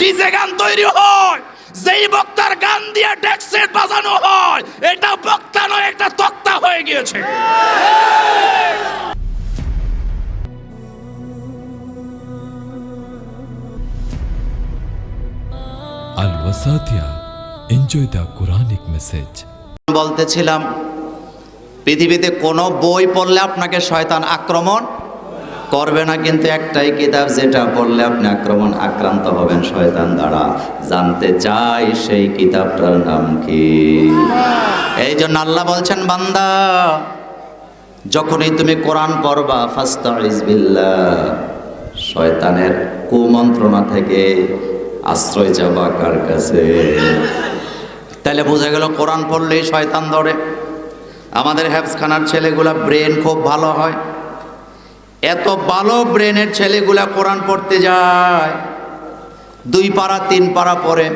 DJ গান তৈরি হয় যেই বক্তার গান দিয়ে ডেক্সেট বাজানো হয় এটা বক্তা নয় একটা তক্তা হয়ে গিয়েছে Al Wasatia. Enjoy the Quranic message. বলতেছিলাম পৃথিবীতে কোনো বই পড়লে আপনাকে শয়তান আক্রমণ করবে না কিন্তু একটাই কিতাব, যেটা পড়লে আপনি আক্রমণ আক্রান্ত হবেন শয়তান দ্বারা। জানতে চাই সেই কিতাবটার নাম কি। এই জন্য আল্লাহ বলছেন, বান্দা, যখনই তুমি কোরআন পড়বা বিল্লাহ, শয়তানের কুমন্ত্রণা থেকে আশ্রয় যাবা কার কাছে? তাহলে বোঝা গেল কোরআন পড়লেই শয়তান ধরে। আমাদের হ্যাফসখানার ছেলেগুলা ব্রেন খুব ভালো হয়। এত ভালো ব্রেনের ছেলেগুলা কোরআন পড়তে যায়। দুই পারা তিন পারা পড়ে।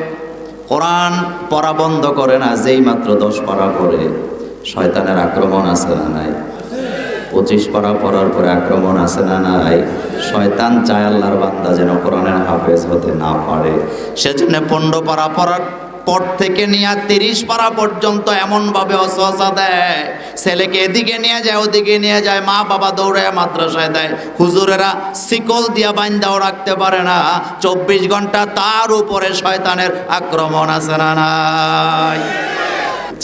কোরআন পড়া বন্ধ করে না, যেই মাত্র দশ পারা পড়ে। শয়তানের আক্রমণ আছে না নাই? পঁচিশ পারা পড়ার পরে আক্রমণ আছে না নাই? শয়তান চায় আল্লাহর বান্দা যেন কোরআনের হাফেজ হতে না পারে। সেজন্য পণ্ড পারা পড়ার পর থেকে নিয়ে তিরিশ পারা পর্যন্ত এমনভাবে অসহসা দেয়। ছেলেকে এদিকে নিয়ে যায়, ওদিকে নিয়ে যায়, মা বাবা দৌড়ে মাদ্রাসায় দেয়। হুজুরেরা শিকল দিয়া বাইন্দাও রাখতে পারে না। চব্বিশ ঘণ্টা তার উপরে শয়তানের আক্রমণ আছে না নাই?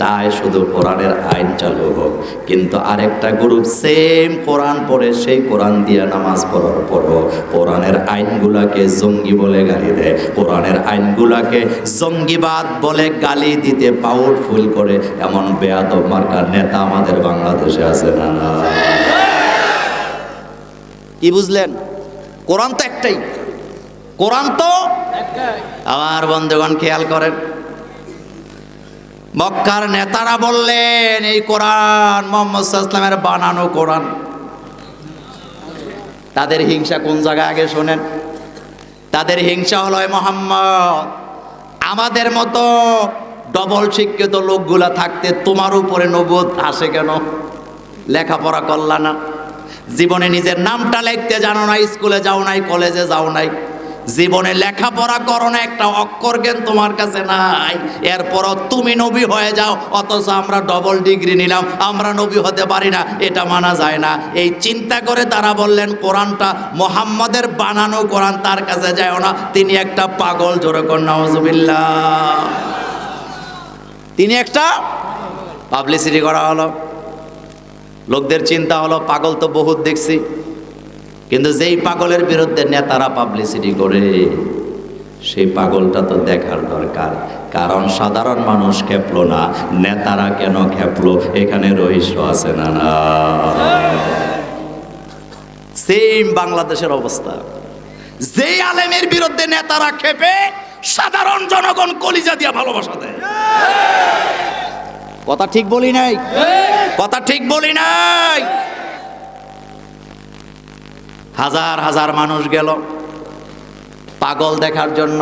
চায় শুধু কোরআনের আইন চালু হোক। কিন্তু আরেকটা গ্রুপ সেম কোরআন পড়ে সেই কোরআন দিয়ে নামাজ পড়ার পরও কোরআনের আইনগুলাকে জঙ্গি বলে গালি দেয়। কোরআনের আইনগুলাকে জঙ্গিবাদ বলে গালি দিতে পাওয়ারফুল করে। এমন বেয়াদব মার্কার নেতা আমাদের বাংলাদেশে আছে না না? কি বুঝলেন? কোরআন তো একটাই। কোরআন তো আমার বন্ধুগণ খেয়াল করেন মক্কার নেতারা বললেন, এই কোরআন মোহাম্মদ বানানো কোরআন। তাদের হিংসা কোন জায়গায়? আগে শোনেন। তাদের হিংসা হলো মোহাম্মদ, আমাদের মতো ডবল শিক্ষিত লোকগুলা থাকতে তোমার উপরে নবুয়ত আসে কেন? লেখাপড়া করলা না। জীবনে নিজের নামটা লিখতে জানো না স্কুলে যাও নাই, কলেজে যাও নাই। জীবনে লেখাপড়া করো না, একটা অক্ষর জ্ঞান তোমার কাছে নাই। এরপরও তুমি নবী হয়ে যাও, অথচ আমরা ডবল ডিগ্রি নিলাম, আমরা নবী হতে পারি না, এটা মানা যায় না। এই চিন্তা করে তারা বললেন, কোরআনটা মোহাম্মদের বানানো কোরআন, তার কাছে যায় না। তিনি একটা পাগল, জোরে কন্যা তিনি একটা পাবলিসিটি করা হলো। লোকদের চিন্তা হলো, পাগল তো বহুত দেখছি। কিন্তু যেই পাগলের বিরুদ্ধে নেতারা পাবলিসিটি করে সেই পাগলটা তো দেখার দরকার। কারণ সাধারণ মানুষ খেপলো না নেতারা কেন খেপলো এখানে রহস্য আছে না না। সেম বাংলাদেশের অবস্থা। যেই আলেমের বিরুদ্ধে নেতারা খেপে সাধারণ জনগণ কলিজা দিয়া ভালোবাসা দেয়। কথা ঠিক বলি নাই? কথা ঠিক বলি নাই? হাজার হাজার মানুষ গেল পাগল দেখার জন্য।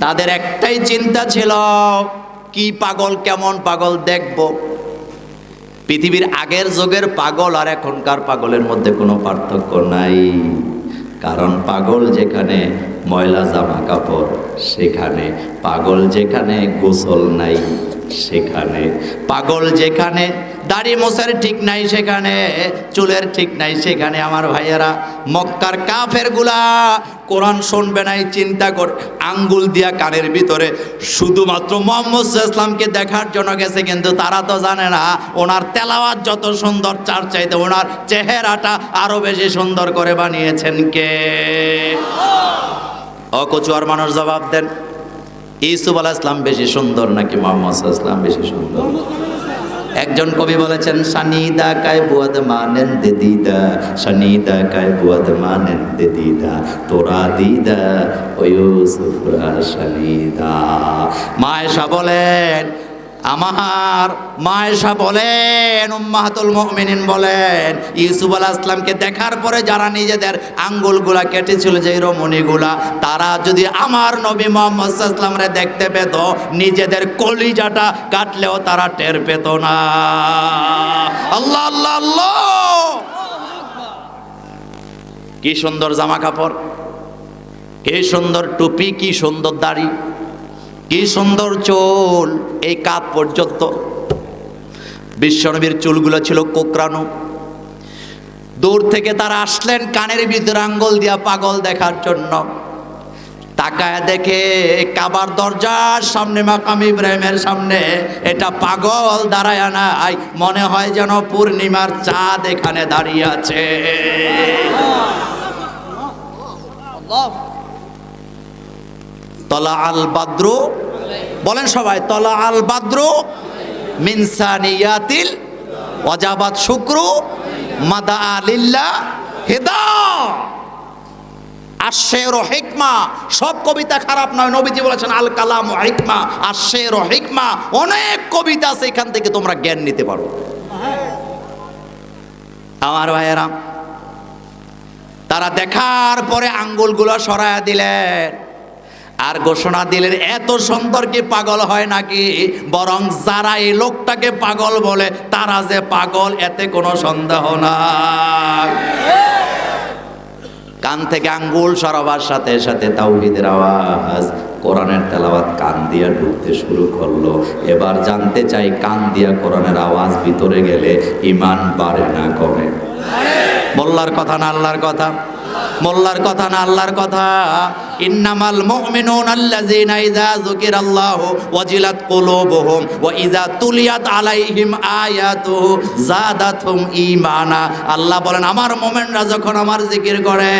তাদের একটাই চিন্তা ছিল, কি পাগল, কেমন পাগল দেখব? পৃথিবীর আগের যুগের পাগল আর এখনকার পাগলের মধ্যে কোনো পার্থক্য নাই। কারণ পাগল যেখানে ময়লা, জামা কাপড়, সেখানে পাগল যেখানে গোসল নাই। সেখানে। পাগল যেখানে, দাড়ি মোছের ঠিক নাই সেখানে, চুলের ঠিক নাই সেখানে। আমার ভাইয়েরা, মক্কার কাফেরগুলা কোরআন শুনবে নাই, চিন্তা কর আঙ্গুল দিয়া কানের ভিতরে। শুধুমাত্র মোহাম্মদ ইসলামকে দেখার জন্য গেছে, কিন্তু তারা তো জানে না, ওনার তেলাওয়াত যত সুন্দর, চার চাইতে ওনার চেহারাটা আরও বেশি সুন্দর করে বানিয়েছেন কে? অকচুয়ার মানুষ জবাব দেন। ইসুফ আলাহ ইসলাম বেশি সুন্দর নাকি মোহাম্মদ ইসলাম বেশি সুন্দর? একজন কবি বলেছেন, সানিদা কায় বুয়াদ মানেন দে দিদা, সানিদা কায় বুয়াদ মানেন দে দিদা, তোরা দিদা, ও ইউসুফরা সানিদা। মায়েশা বলেন আমার মায়েশা বলেন, উম্মাহাতুল মুমিনিন বলেন, ইউসুফ আলাহ ইসলামকে দেখার পরে যারা নিজেদের আঙ্গুলগুলা কেটেছিল যে রমণীগুলা, তারা যদি আমার নবী মোহাম্মদ ইসলামরে দেখতে পেত, নিজেদের কলিজাটা কাটলেও তারা টের পেত না। আল্লাহ আল্লাহ আল্লাহ! কি সুন্দর জামা কাপড় কি সুন্দর টুপি, কি সুন্দর দাড়ি। কি সুন্দর চুল এই কাপ পর্যন্ত। বিশ্বনবীর চুলগুলো ছিল কোকরানো দূর থেকে তারা আসলেন কানের ভিতরে আঙ্গুল দিয়া পাগল দেখার জন্য। তাকায় দেখে কাবার দরজার সামনে মাকাম ইব্রাহিমের সামনে এটা পাগল দাঁড়ায় নাই। মনে হয় যেন পূর্ণিমার চাঁদ এখানে দাঁড়িয়ে আছে। তলা আল বাদ্রু। বলেন সবাই তলা আল বাদ্রু মিনসানিয়াতিল ওয়াজাবাত শুক্র মাদা আলিল্লা হেদা আশের হিকমা, সব কবিতা খারাপ নয়, নবীজি বলেছেন আল কালাম হিকমা আশের হিকমা, অনেক কবিতা আছে, এখান থেকে তোমরা জ্ঞান নিতে পারো। আমার ভাইয়েরা, তারা দেখার পরে আঙ্গুলগুলো সরায়া দিলেন। আর ঘোষণা দিলেন, এত সুন্দর কি পাগল হয় নাকি? বরং যারা এই লোকটাকে পাগল বলে, তারা যে পাগল, এতে কোনো সন্দেহ নাই। কান থেকে আঙ্গুল সরাবার সাথে সাথে তাওহিদের আওয়াজ, কোরআনের তেলাওয়াত কান দিয়া ঢুকতে শুরু করল। এবার জানতে চাই, কান দিয়া কোরআনের আওয়াজ ভিতরে গেলে ইমান বাড়ে না কমে। মোল্লার কথা না আল্লাহর কথা? মোল্লার কথা না আল্লাহর কথা? ইন্নামাল মুমিনুন আল্লাযীনা ইযা যুকিরাল্লাহু ওয়াজিলাত কুলুবুহুম ওয়া ইযা তুলিয়াত আলাইহিম আয়াতুহু যাদাতহুম ঈমানা। আল্লাহ বলেন, আমার মুমিনরা যখন আমার জিকির করে,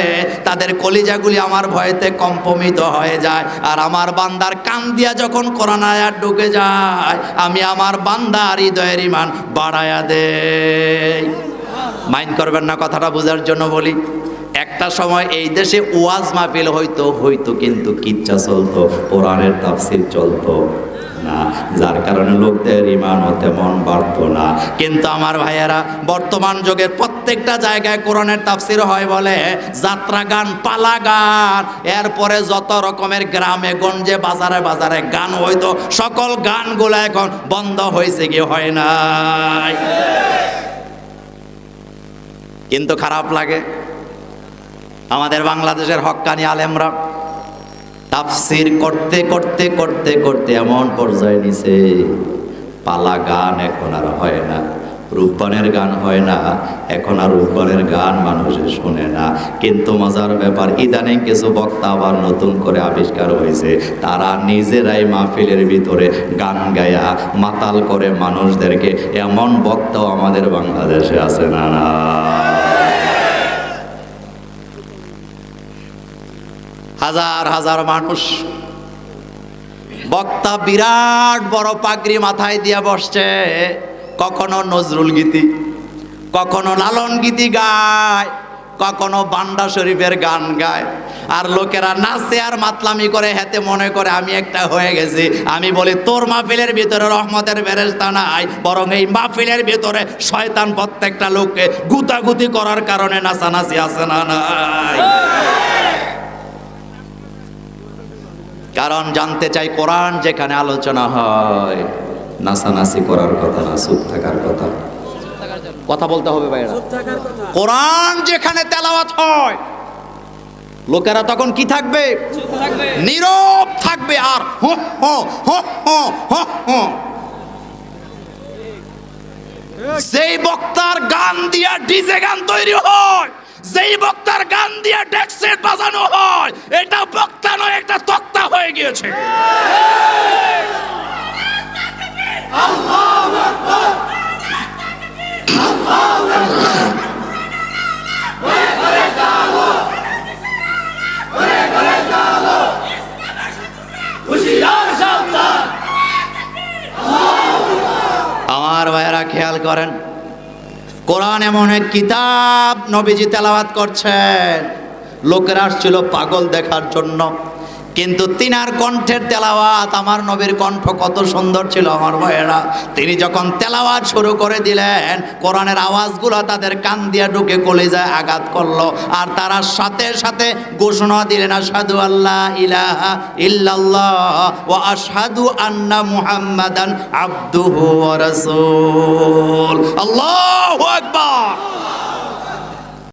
তাদের কলিজাগুলি আমার ভয়েতে কম্পমিত হয়ে যায়। আর আমার বান্দার কান দিয়া যখন কোরআন আয়াত ঢুকে যায়, আমি আমার বান্দার হৃদয়ের ঈমান বাড়ায়া দেই। মাইন্ড করবেন না কথাটা বোঝার জন্য বলি। একটা সময় এই দেশে ওয়াজ মাহফিল হইতো হইতো কিন্তু কিচ্ছা চলতো, কোরআনের তাফসির চলতো না। যার কারণে লোকদের ইমানও তেমন বাড়তো না। কিন্তু আমার ভাইয়েরা, বর্তমান যুগের প্রত্যেকটা জায়গায় কোরআনের তাফসির হয় বলে, যাত্রা গান, পালা গান, এরপরে যত রকমের গ্রামে, গঞ্জে, বাজারে বাজারে গান হইতো, সকল গানগুলো এখন বন্ধ হয়েছে কি হয় নাই। কিন্তু খারাপ লাগে। আমাদের বাংলাদেশের হক্কানি আলেমরা তাফসির করতে করতে করতে করতে এমন পর্যায়ে নিছে। পালা গান এখন আর হয় না রূপবানের গান হয় না, এখন আর রূপবানের গান মানুষে শোনে না। কিন্তু মজার ব্যাপার, ইদানিং কিছু বক্তা আবার নতুন করে আবিষ্কার হয়েছে। তারা নিজেরাই মাহফিলের ভিতরে গান গায়া, মাতাল করে মানুষদেরকে। এমন বক্তাও আমাদের বাংলাদেশে আছে না না। হাজার হাজার মানুষ। বক্তা বিরাট বড় পাগড়ি মাথায় দিয়ে বসছে। কখনো নজরুল গীতি, কখনো লালন গীতি গায়, কখনো বান্ডা শরীফের গান গায়। আর লোকেরা নাচে আর মাতলামি করে হেতে মনে করে, আমি একটা হয়ে গেছি। আমি বলি, তোর মাহফিলের ভিতরে রহমতের বেরেস্তা নাই। বরং এই মাহফিলের ভিতরে শয়তান প্রত্যেকটা লোককে গুতাগুতি করার কারণে নাচানাচি আছে না নাই? কারণ জানতে চাই কোরআন যেখানে আলোচনা হয়। নাচানাচি করার কথা না, চুপ থাকার কথা। কথা বলতে হবে ভাইরা কোরআন যেখানে তেলাওয়াত হয়, লোকেরা তখন কি থাকবে? নীরব থাকবে আর যেই বক্তার গান দিয়া ডিজে গান তৈরি হয়, যেই বক্তার গান দিয়া ডেক্সেট বাজানো হয়, এটা বক্তা নয় গিয়েছে আমার ভাইয়েরা খেয়াল করেন, কোরআন এমন এক কিতাব নবীজি তেলাওয়াত করছেন। লোকেরা আসছিল পাগল দেখার জন্য। কিন্তু তিনার কণ্ঠের তেলাওয়াত আমার নবীর কণ্ঠ কত সুন্দর ছিল আমার ভাইয়েরা। তিনি যখন তেলাওয়াত শুরু করে দিলেন, কোরআনের আওয়াজগুলো তাদের কান দিয়া ঢুকে কলিজায় আঘাত করল। আর তারা সাথে সাথে ঘোষণা দিলেন আসাদু আল্লাহ ইলাহা ইল্লাল্লাহ ও আসাদু আন্না মুহাম্মাদান আব্দুহু ওয়া রাসূল। আল্লাহু আকবার।